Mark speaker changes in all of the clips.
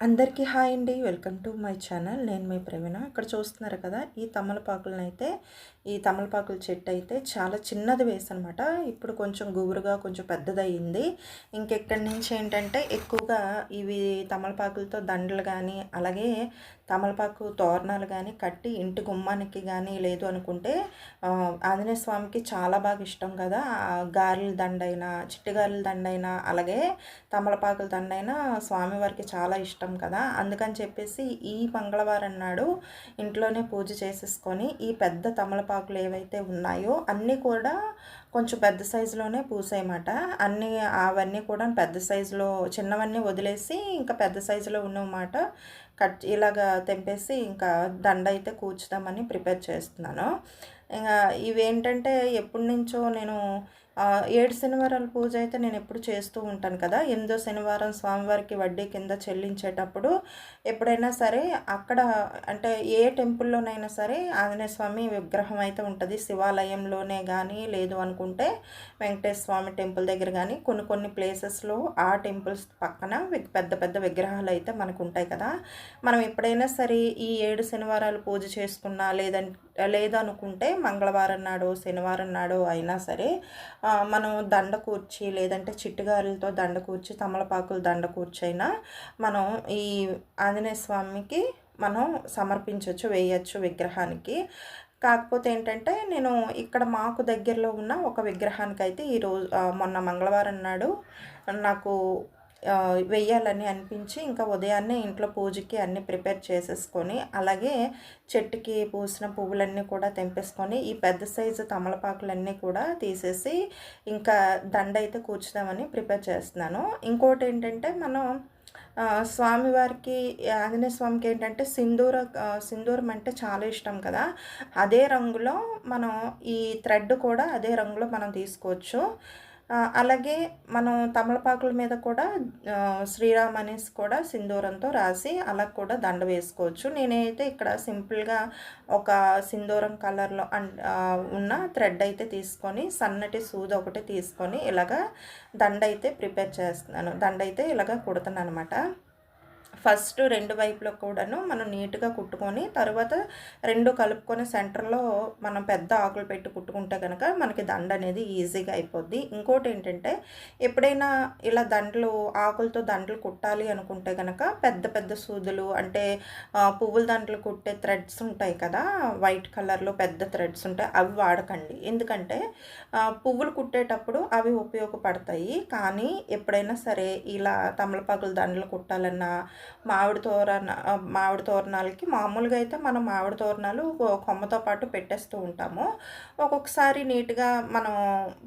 Speaker 1: అందరికీ హాయ్ అండి. Welcome to my channel. నేను మీ ప్రవీణ. ఇక్కడ చూస్తున్నారు కదా ఈ తమలపాకులను అయితే ఈ తమలపాకుల చెట్టు అయితే చాలా చిన్నది వేసనమాట. ఇప్పుడు కొంచెం గుబురుగా కొంచెం పెద్దదయ్యింది. ఇంకెక్కడి నుంచి ఏంటంటే ఎక్కువగా ఇవి తమలపాకులతో దండలు కానీ అలాగే తమలపాకు తోరణాలు కానీ కట్టి ఇంటి గుమ్మానికి కానీ లేదు అనుకుంటే ఆంజనేయ స్వామికి చాలా బాగా ఇష్టం కదా. గారెల దండైనా చిట్టి గారెల దండైనా అలాగే తమలపాకుల దండైనా స్వామివారికి చాలా ఇష్టం. కదా. అందుకని చెప్పేసి ఈ మంగళవారం నాడు ఇంట్లోనే పూజ చేసేసుకొని ఈ పెద్ద తమలపాకులు ఏవైతే ఉన్నాయో అన్నీ కూడా కొంచెం పెద్ద సైజులోనే పూసాయమాట. అన్నీ అవన్నీ కూడా పెద్ద సైజులో చిన్నవన్నీ వదిలేసి ఇంకా పెద్ద సైజులో ఉన్నమాట కట్ ఇలాగా తెంపేసి ఇంకా దండ అయితే కూర్చుదామని ప్రిపేర్ చేస్తున్నాను. ఇంకా ఇవేంటంటే ఎప్పటి నుంచో నేను ఏడు శనివారాల పూజ అయితే నేను ఎప్పుడు చేస్తూ ఉంటాను కదా. ఎనిమిదో శనివారం స్వామివారికి వడ్డీ కింద చెల్లించేటప్పుడు ఎప్పుడైనా సరే అక్కడ అంటే ఏ టెంపుల్లోనైనా సరే ఆంజనేయ స్వామి విగ్రహం అయితే ఉంటుంది. శివాలయంలోనే కానీ లేదు అనుకుంటే వెంకటేశ్వర స్వామి టెంపుల్ దగ్గర కానీ కొన్ని కొన్ని ప్లేసెస్లో ఆ టెంపుల్స్ పక్కన పెద్ద పెద్ద విగ్రహాలు అయితే మనకు ఉంటాయి కదా. మనం ఎప్పుడైనా సరే ఈ ఏడు శనివారాలు పూజ చేసుకున్నా లేదంటే లేదనుకుంటే మంగళవారం నాడు శనివారం నాడు అయినా సరే మనం దండ కూర్చి లేదంటే చిట్టుగారులతో దండ కూర్చి తమలపాకులు దండ కూర్చైనా మనం ఈ ఆంజనేయ స్వామికి మనం సమర్పించవచ్చు వేయచ్చు విగ్రహానికి. కాకపోతే ఏంటంటే నేను ఇక్కడ మాకు దగ్గరలో ఉన్న ఒక విగ్రహానికి అయితే ఈరోజు మొన్న మంగళవారం నాడు నాకు వెయ్యాలని అనిపించి ఇంకా ఉదయాన్నే ఇంట్లో పూజకి అన్నీ ప్రిపేర్ చేసేసుకొని అలాగే చెట్టుకి పూసిన పువ్వులన్నీ కూడా తెంపేసుకొని ఈ పెద్ద సైజు తమలపాకులన్నీ కూడా తీసేసి ఇంకా దండ అయితే కూర్చుదామని ప్రిపేర్ చేస్తున్నాను. ఇంకోటి ఏంటంటే మనం స్వామివారికి ఆంజనేయ స్వామికి ఏంటంటే సింధూర సింధూరం అంటే చాలా ఇష్టం కదా. అదే రంగులో మనం ఈ థ్రెడ్ కూడా అదే రంగులో మనం తీసుకోవచ్చు. అలాగే మనం తమలపాకుల మీద కూడా శ్రీరామ్ అనేసి కూడా సింధూరంతో రాసి అలా కూడా దండ వేసుకోవచ్చు. నేనైతే ఇక్కడ సింపుల్గా ఒక సింధూరం కలర్లో ఉన్న థ్రెడ్ అయితే తీసుకొని సన్నటి సూది ఒకటి తీసుకొని ఇలాగా దండ అయితే ప్రిపేర్ చేస్తున్నాను. దండ అయితే ఇలాగ కుడతాను అనమాట ఫస్ట్ రెండు వైపులో కూడాను మనం నీట్గా కుట్టుకొని తర్వాత రెండు కలుపుకొని సెంటర్లో మనం పెద్ద ఆకులు పెట్టి కుట్టుకుంటే కనుక మనకి దండ అనేది ఈజీగా అయిపోద్ది. ఇంకోటి ఏంటంటే ఎప్పుడైనా ఇలా దండలు ఆకులతో దండలు కుట్టాలి అనుకుంటే కనుక పెద్ద పెద్ద సూదులు అంటే పువ్వుల దండలు కుట్టే థ్రెడ్స్ ఉంటాయి కదా వైట్ కలర్లో పెద్ద థ్రెడ్స్ ఉంటాయి అవి వాడకండి. ఎందుకంటే పువ్వులు కుట్టేటప్పుడు అవి ఉపయోగపడతాయి. కానీ ఎప్పుడైనా సరే ఇలా తమలపాకుల దండలు కుట్టాలన్నా మామిడి తోరణ మామిడి తోరణాలకి మామూలుగా అయితే మనం మామిడి తోరణాలు కొమ్మతో పాటు పెట్టేస్తూ ఉంటాము. ఒక్కొక్కసారి నీట్గా మనం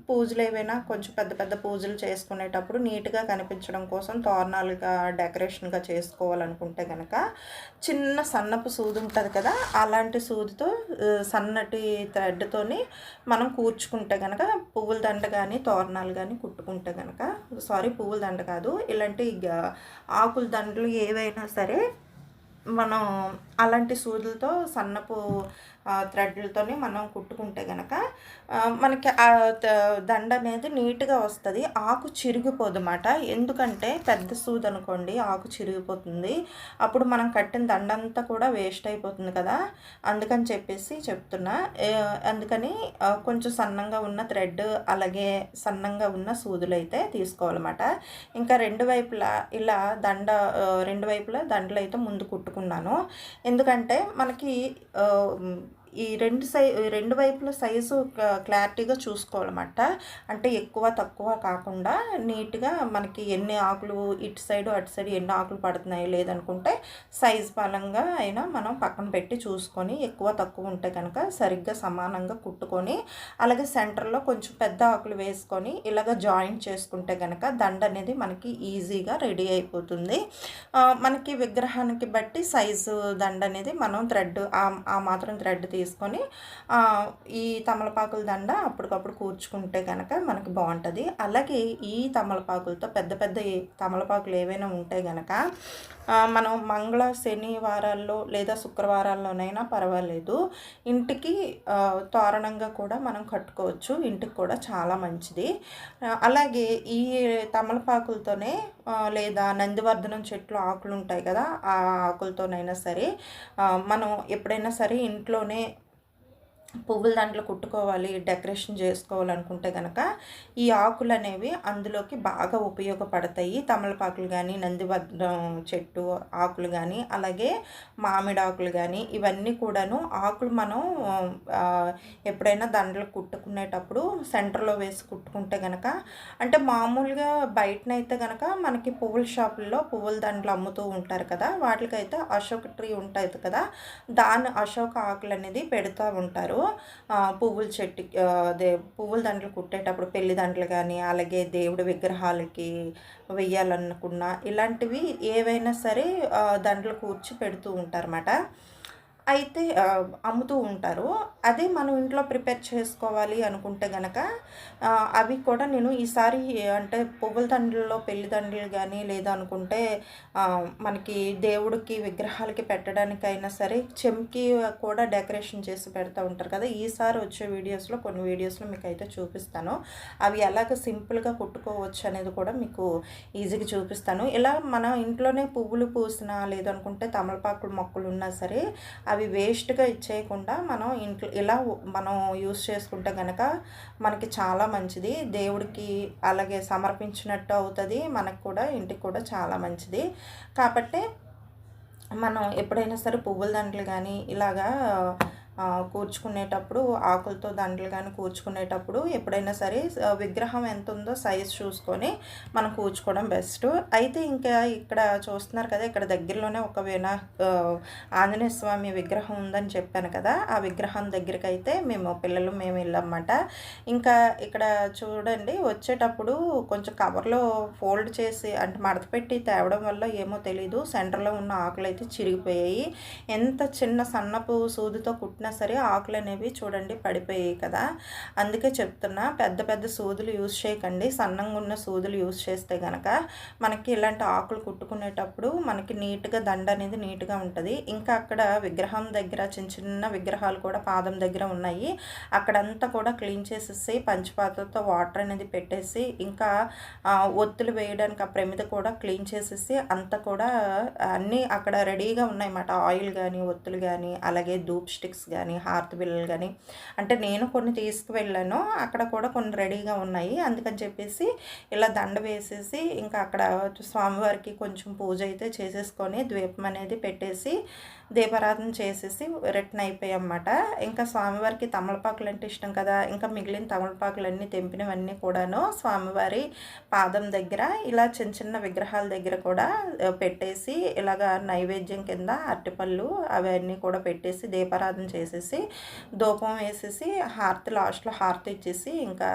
Speaker 1: పూజలు ఏవైనా కొంచెం పెద్ద పెద్ద పూజలు చేసుకునేటప్పుడు నీట్గా కనిపించడం కోసం తోరణాలుగా డెకరేషన్గా చేసుకోవాలనుకుంటే కనుక చిన్న సన్నపు సూది ఉంటుంది కదా అలాంటి సూదితో సన్నటి థ్రెడ్తోని మనం కూర్చుకుంటే కనుక పువ్వుల దండ కానీ తోరణాలు కానీ కుట్టుకుంటే కనుక సారీ పువ్వుల దండ కాదు ఇలాంటి ఆకుల దండలు ఏవైనా సరే మనం అలాంటి సూదులతో సన్నపు థ్రెడ్లతోనే మనం కుట్టుకుంటే కనుక మనకి ఆ దండ అనేది నీట్గా వస్తుంది. ఆకు చిరిగిపోదు అన్నమాట ఎందుకంటే పెద్ద సూది అనుకోండి ఆకు చిరిగిపోతుంది. అప్పుడు మనం కట్టిన దండంతా కూడా వేస్ట్ అయిపోతుంది కదా. అందుకని చెప్పేసి చెప్తున్నా. అందుకని కొంచెం సన్నంగా ఉన్న థ్రెడ్ అలాగే సన్నంగా ఉన్న సూదులు అయితే తీసుకోవాలన్నమాట. ఇంకా రెండు వైపులా ఇలా దండ రెండు వైపులా దండలు అయితే ముందు కుట్టుకున్నాను. ఎందుకంటే మనకి ఈ రెండు సై రెండు వైపుల సైజు క్లారిటీగా చూసుకోవాలన్నమాట. అంటే ఎక్కువ తక్కువ కాకుండా నీట్గా మనకి ఎన్ని ఆకులు ఇటు సైడ్ అటు సైడ్ ఎన్ని ఆకులు పడుతున్నాయి లేదనుకుంటే సైజ్ పరంగా అయినా మనం పక్కన పెట్టి చూసుకొని ఎక్కువ తక్కువ ఉంటే కనుక సరిగ్గా సమానంగా కుట్టుకొని అలాగే సెంటర్లో కొంచెం పెద్ద ఆకులు వేసుకొని ఇలాగ జాయింట్ చేసుకుంటే కనుక దండ అనేది మనకి ఈజీగా రెడీ అయిపోతుంది. మనకి విగ్రహానికి బట్టి సైజు దండ అనేది మనం థ్రెడ్ ఆ మాత్రం థ్రెడ్ తీసుకొని ఈ తమలపాకుల దండ అప్పటికప్పుడు కూర్చుకుంటే కనుక మనకి బాగుంటుంది. అలాగే ఈ తమలపాకులతో పెద్ద పెద్ద తమలపాకులు ఏవైనా ఉంటే కనుక మనం మంగళ శనివారాల్లో లేదా శుక్రవారాల్లోనైనా పర్వాలేదు. ఇంటికి తోరణంగా కూడా మనం కట్టుకోవచ్చు. ఇంటికి కూడా చాలా మంచిది. అలాగే ఈ తమలపాకులతోనే లేదా నందివర్ధనం చెట్లు ఆకులు ఉంటాయి కదా ఆ ఆకులతోనైనా సరే మనం ఎప్పుడైనా సరే ఇంట్లోనే పువ్వుల దాంట్లో కుట్టుకోవాలి డెకరేషన్ చేసుకోవాలనుకుంటే కనుక ఈ ఆకులు అనేవి అందులోకి బాగా ఉపయోగపడతాయి. తమలపాకులు కానీ నందివర్ధం చెట్టు ఆకులు కానీ అలాగే మామిడి ఆకులు కానీ ఇవన్నీ కూడాను ఆకులు మనం ఎప్పుడైనా దండలు కుట్టుకునేటప్పుడు సెంటర్లో వేసి కుట్టుకుంటే కనుక అంటే మామూలుగా బయటనైతే కనుక మనకి పువ్వుల షాపుల్లో పువ్వుల దండలు అమ్ముతూ ఉంటారు కదా వాటికైతే అశోక ట్రీ ఉంటుంది కదా దాని అశోక ఆకులు అనేది పెడుతూ ఉంటారు. పువ్వుల చెట్టు అదే పువ్వుల దండలు కుట్టేటప్పుడు పెళ్ళి దండలు కానీ అలాగే దేవుడి విగ్రహాలకి వెయ్యాలనుకున్నా ఇలాంటివి ఏవైనా సరే దండలు కూర్చి పెడుతూ ఉంటారన్నమాట. అయితే అమ్ముతూ ఉంటారు. అదే మనం ఇంట్లో ప్రిపేర్ చేసుకోవాలి అనుకుంటే గనక అవి కూడా నేను ఈసారి అంటే పువ్వుల దండల్లో పెళ్ళి దండలు కానీ లేదనుకుంటే మనకి దేవుడికి విగ్రహాలకి పెట్టడానికైనా సరే చెంకి కూడా డెకరేషన్ చేసి పెడతా ఉంటారు కదా. ఈసారి వచ్చే వీడియోస్లో కొన్ని వీడియోస్లో మీకు అయితే చూపిస్తాను. అవి ఎలాగ సింపుల్గా కుట్టుకోవచ్చు అనేది కూడా మీకు ఈజీగా చూపిస్తాను. ఇలా మన ఇంట్లోనే పువ్వులు పూసినా లేదనుకుంటే తమలపాకులు మొక్కలు ఉన్నా సరే అవి వేస్ట్గా ఇచ్చేయకుండా మనం ఇంట్లో ఇలా మనం యూస్ చేసుకుంటే కనుక మనకి చాలా మంచిది. దేవుడికి అలాగే సమర్పించినట్టు అవుతుంది. మనకు కూడా ఇంటికి కూడా చాలా మంచిది. కాబట్టి మనం ఎప్పుడైనా సరే పువ్వుల దండలు కానీ ఇలాగా కూర్చుకునేటప్పుడు ఆకులతో దండలు కానీ కూర్చుకునేటప్పుడు ఎప్పుడైనా సరే విగ్రహం ఎంత ఉందో సైజ్ చూసుకొని మనం కూర్చుకోవడం బెస్ట్. అయితే ఇంకా ఇక్కడ చూస్తున్నారు కదా ఇక్కడ దగ్గరలోనే ఒక వినా ఆంజనేయ స్వామి విగ్రహం ఉందని చెప్పాను కదా ఆ విగ్రహం దగ్గరికి అయితే మేము పిల్లలు మేము వెళ్ళామన్నమాట ఇంకా ఇక్కడ చూడండి వచ్చేటప్పుడు కొంచెం కవర్లో ఫోల్డ్ చేసి అంటే మడత పెట్టి తేవడం వల్ల ఏమో తెలీదు. సెంటర్లో ఉన్న ఆకులు అయితే చిరిగిపోయాయి. ఎంత చిన్న సన్నపు సూదితో కుట్టిన సరే ఆకులు అనేవి చూడండి పడిపోయాయి కదా. అందుకే చెప్తున్నా పెద్ద పెద్ద సూదులు యూజ్ చేయకండి. సన్నంగా ఉన్న సూదులు యూజ్ చేస్తే కనుక మనకి ఇలాంటి ఆకులు కుట్టుకునేటప్పుడు మనకి నీట్గా దండ అనేది నీట్గా ఉంటుంది. ఇంకా అక్కడ విగ్రహం దగ్గర చిన్న చిన్న విగ్రహాలు కూడా పాదం దగ్గర ఉన్నాయి. అక్కడంతా కూడా క్లీన్ చేసేసి పంచపాత్రతో వాటర్ అనేది పెట్టేసి ఇంకా ఒత్తులు వేయడానికి ఆ ప్రమిద కూడా క్లీన్ చేసేసి అంతా కూడా అన్నీ అక్కడ రెడీగా ఉన్నాయన్నమాట. ఆయిల్ కానీ ఒత్తులు కానీ అలాగే ధూప్ స్టిక్స్ కానీ హార్త్ బిల్లలు కానీ అంటే నేను కొన్ని తీసుకువెళ్ళాను అక్కడ కూడా కొన్ని రెడీగా ఉన్నాయి. అందుకని చెప్పేసి ఇలా దండ వేసేసి ఇంకా అక్కడ స్వామివారికి కొంచెం పూజ అయితే చేసేసుకొని ద్వీపం అనేది పెట్టేసి దీపారాధన చేసేసి రిటర్న్ అయిపోయామన్నమాట ఇంకా స్వామివారికి తమలపాకులు అంటే ఇష్టం కదా. ఇంకా మిగిలిన తమలపాకులన్నీ తెంపినవన్నీ కూడాను స్వామివారి పాదం దగ్గర ఇలా చిన్న చిన్న విగ్రహాల దగ్గర కూడా పెట్టేసి ఇలాగ నైవేద్యం కింద అరటిపళ్ళు అవన్నీ కూడా పెట్టేసి దీపారాధన వేసేసి ధూపం వేసేసి హారతి లాస్ట్లో హారతి ఇచ్చేసి ఇంకా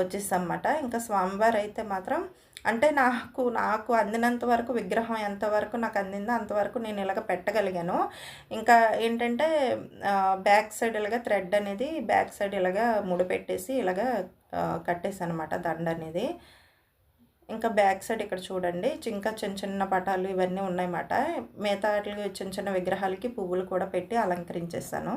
Speaker 1: వచ్చేసన్నమాట. ఇంకా స్వామివారు అయితే మాత్రం అంటే నాకు నాకు అందినంత వరకు విగ్రహం ఎంతవరకు నాకు అందిందో అంతవరకు నేను ఇలాగ పెట్టగలిగాను. ఇంకా ఏంటంటే బ్యాక్ సైడ్ ఇలాగ థ్రెడ్ అనేది బ్యాక్ సైడ్ ఇలాగ ముడిపెట్టేసి ఇలాగ కట్టేసి అనమాట దండ అనేది ఇంకా బ్యాక్ సైడ్ ఇక్కడ చూడండి. ఇంకా చిన్న చిన్న పటాలు ఇవన్నీ ఉన్నాయన్నమాట. మిగతా వాటికి చిన్న చిన్న విగ్రహాలకి పువ్వులు కూడా పెట్టి అలంకరించేసాను